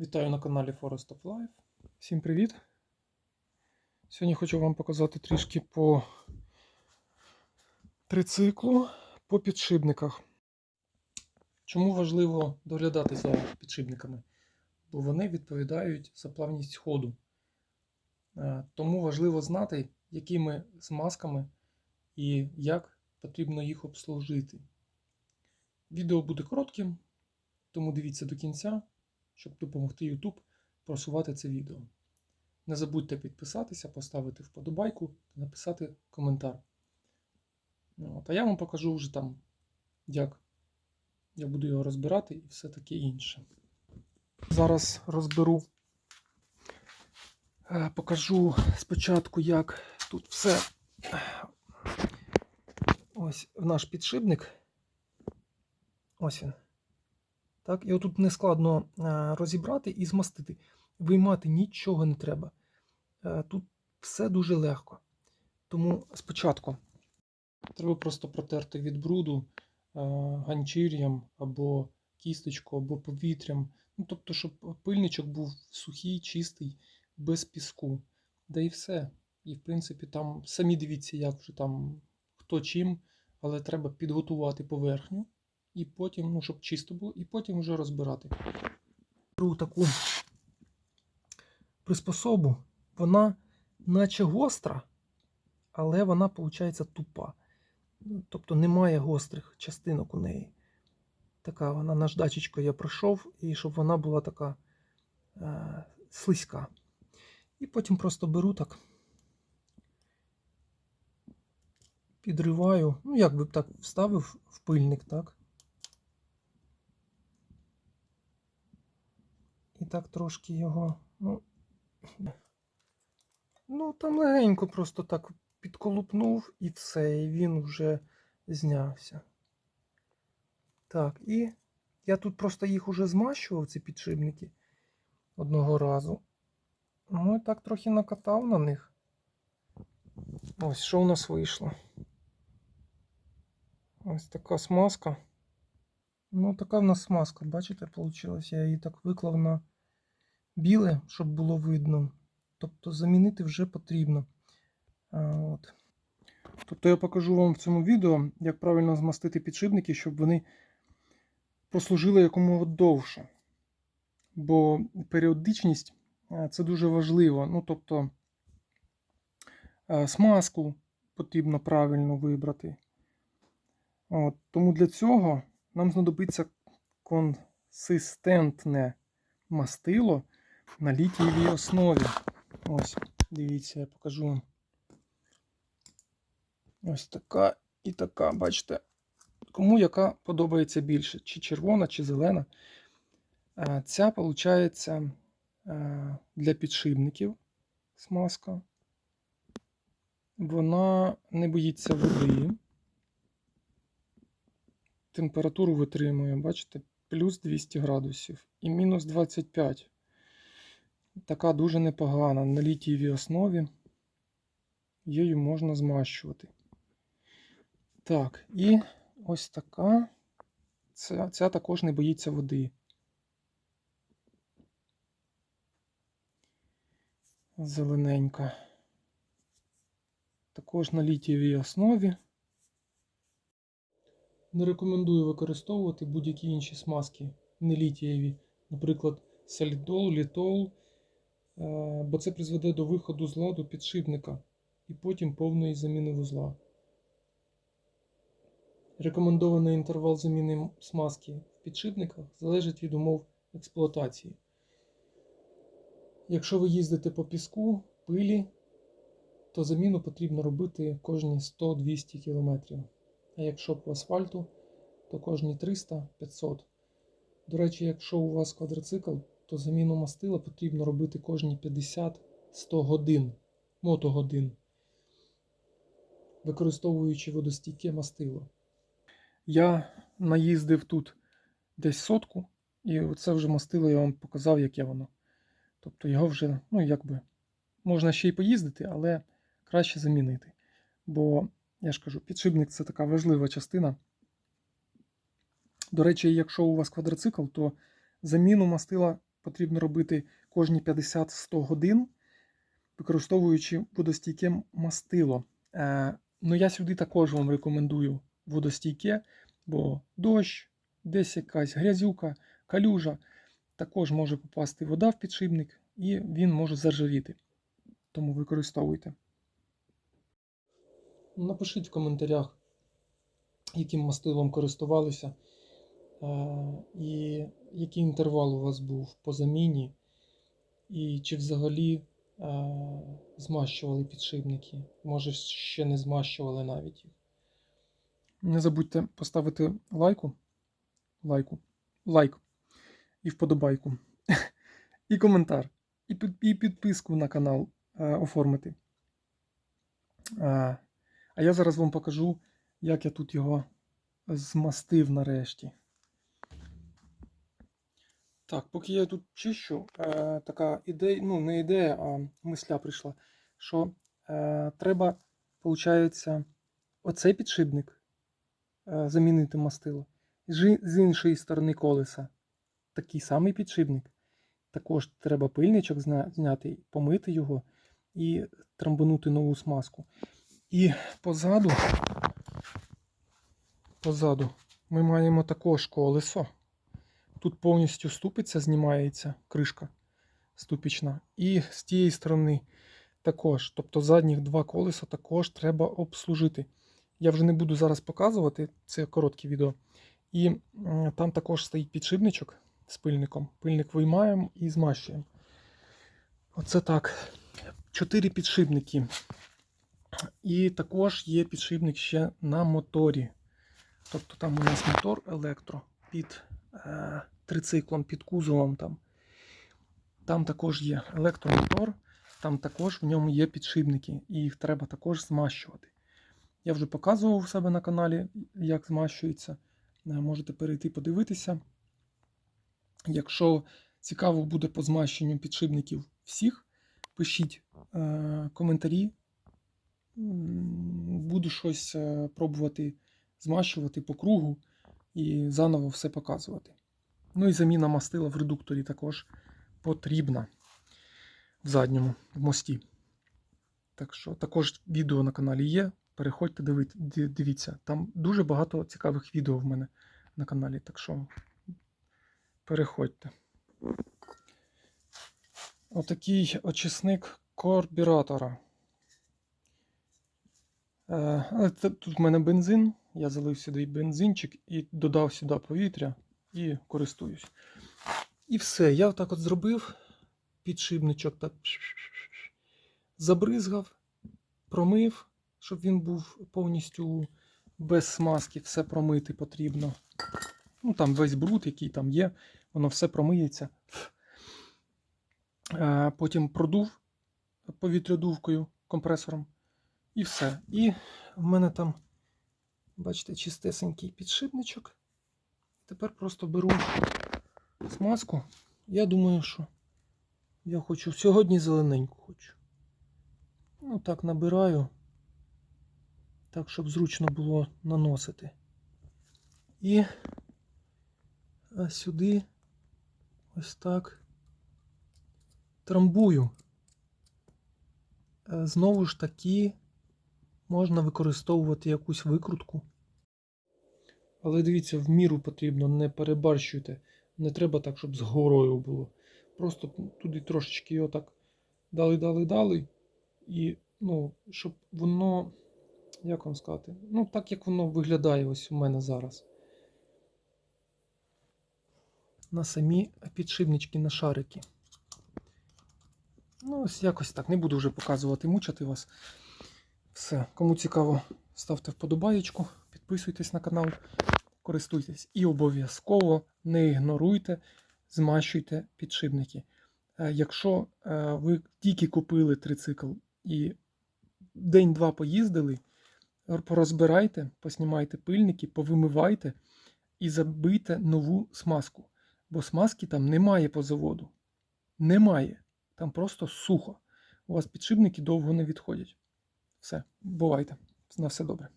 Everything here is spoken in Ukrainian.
Вітаю на каналі Forest of Life. Всім привіт! Сьогодні хочу вам показати трішки по трициклу по підшипниках. Чому важливо доглядати за підшипниками? Бо вони відповідають за плавність ходу. Е, Тому важливо знати, якими змазками і як потрібно їх обслужити. Відео буде коротким, тому дивіться до кінця щоб допомогти YouTube просувати це відео. Не забудьте підписатися, поставити вподобайку та написати коментар. Ну, От, а я вам покажу вже там, як я буду його розбирати і все таке інше. Зараз розберу, е, покажу спочатку, як тут все. Ось наш підшипник. Ось він. Так, І отут не складно е, розібрати і змастити. Виймати нічого не треба. Е, Тут все дуже легко. Тому спочатку треба просто протерти від бруду е, ганчір'ям або кісточку, або повітрям. Ну, Тобто, щоб пильничок був сухий, чистий, без піску. Да і все. І, в принципі, там самі дивіться, як вже там хто чим, але треба підготувати поверхню і потім, ну, щоб чисто було, і потім вже розбирати. Беру таку приспособу, вона наче гостра, але вона, виходить, тупа. Ну, Тобто немає гострих частинок у неї. Така вона наждачечкою я пройшов, і щоб вона була така е, слизька. І потім просто беру так, підриваю, ну як би так вставив в пильник, так? Так трошки його. Ну, ну там легенько просто так підколупнув і все, і він вже знявся. Так, і я тут просто їх уже змащував, ці підшипники одного разу. Ну і так трохи накатав на них. Ось що у нас вийшло. Ось така смазка. Ну, така в нас смазка, бачите, вийшло. Я її так виклав на біле, щоб було видно. Тобто замінити вже потрібно. От. Тобто я покажу вам в цьому відео, як правильно змастити підшипники, щоб вони прослужили якомога довше. Бо періодичність це дуже важливо. Ну, тобто смазку потрібно правильно вибрати. От, Тому для цього нам знадобиться консистентне мастило на літієвій основі. Ось, дивіться, я покажу вам. Ось така і така, бачите, кому яка подобається більше, чи червона, чи зелена. Ця, виходить, для підшипників смазка. Вона не боїться води температуру витримує, бачите, плюс 200 градусів і мінус 25. Така дуже непогана на літієвій основі. Її можна змащувати. Так, і ось така. Ця, ця також не боїться води. Зелененька. Також на літієвій основі. Не рекомендую використовувати будь-які інші смазки, не літієві, наприклад, солідол, літол, бо це призведе до виходу з ладу підшипника і потім повної заміни вузла. Рекомендований інтервал заміни смазки в підшипниках залежить від умов експлуатації. Якщо ви їздите по піску, пилі, то заміну потрібно робити кожні 100-200 км. А якщо по асфальту, то кожні 300-500. До речі, якщо у вас квадроцикл, то заміну мастила потрібно робити кожні 50-100 годин, мотогодин, використовуючи водостійке мастило. Я наїздив тут десь сотку, і це вже мастило я вам показав, яке воно. Тобто його вже, ну якби, можна ще й поїздити, але краще замінити. Бо я ж кажу, підшипник це така важлива частина. До речі, якщо у вас квадроцикл, то заміну мастила потрібно робити кожні 50-100 годин, використовуючи водостійке мастило. Е, ну, я сюди також вам рекомендую водостійке, бо дощ, десь якась грязюка, калюжа, також може попасти вода в підшипник і він може заржавіти. Тому використовуйте. Напишіть в коментарях, яким мастилом користувалися, і який інтервал у вас був по заміні, і чи взагалі е, змащували підшипники. Може, ще не змащували навіть їх. Не забудьте поставити лайку, лайку, лайк і вподобайку, і коментар, і, під- і підписку на канал е, оформити. Е, а я зараз вам покажу, як я тут його змастив нарешті. Так, поки я тут чищу, е, така ідея, ну не ідея, а мисля прийшла, що е, треба, виходить, оцей підшипник е, замінити мастило. З, іншої сторони колеса такий самий підшипник. Також треба пильничок зняти, помити його і трамбанути нову смазку. І позаду, позаду ми маємо також колесо. Тут повністю ступиця знімається, кришка ступічна. І з тієї сторони також. Тобто задніх два колеса також треба обслужити. Я вже не буду зараз показувати, це коротке відео. І там також стоїть підшипничок з пильником. Пильник виймаємо і змащуємо. Оце так. Чотири підшипники. І також є підшипник ще на моторі. Тобто там у нас мотор електро під трициклом, під кузовом. Там Там також є електромотор, там також в ньому є підшипники, і їх треба також змащувати. Я вже показував у себе на каналі, як змащується. Е, Можете перейти подивитися. Якщо цікаво буде по змащенню підшипників всіх, пишіть е, коментарі. Буду щось е, пробувати змащувати по кругу і заново все показувати. Ну і заміна мастила в редукторі також потрібна в задньому в мості. Так що також відео на каналі є. Переходьте, дивіться. Там дуже багато цікавих відео в мене на каналі. Так що переходьте. Отакий очисник карбюратора. Е, Тут в мене бензин. Я залив сюди бензинчик і додав сюди повітря і користуюсь. І все. Я отак от зробив підшипничок, так забризгав, промив, щоб він був повністю без смазки, все промити потрібно. Ну там весь бруд, який там є, воно все промиється. Е, Потім продув повітрядувкою, компресором. І все. І в мене там, бачите, чистесенький підшипничок. Тепер просто беру смазку. Я думаю, що я хочу сьогодні зелененьку хочу. Ну так набираю, так, щоб зручно було наносити. І а сюди ось так трамбую. Е, Знову ж таки, можна використовувати якусь викрутку. Але дивіться, в міру потрібно, не перебарщуйте. Не треба так, щоб з горою було. Просто туди трошечки його так дали, дали, дали. І, ну, щоб воно, як вам сказати, ну, так як воно виглядає ось у мене зараз. На самі підшипнички на шарики. Ну, ось якось так. Не буду вже показувати, мучити вас. Все. Кому цікаво, ставте вподобаєчку, підписуйтесь на канал, користуйтесь і обов'язково не ігноруйте, змащуйте підшипники. Е, Якщо е, ви тільки купили трицикл і день-два поїздили, порозбирайте, поснімайте пильники, повимивайте і забийте нову смазку. Бо смазки там немає по заводу. Немає. Там просто сухо. У вас підшипники довго не відходять. Все, бувайте. На все добре.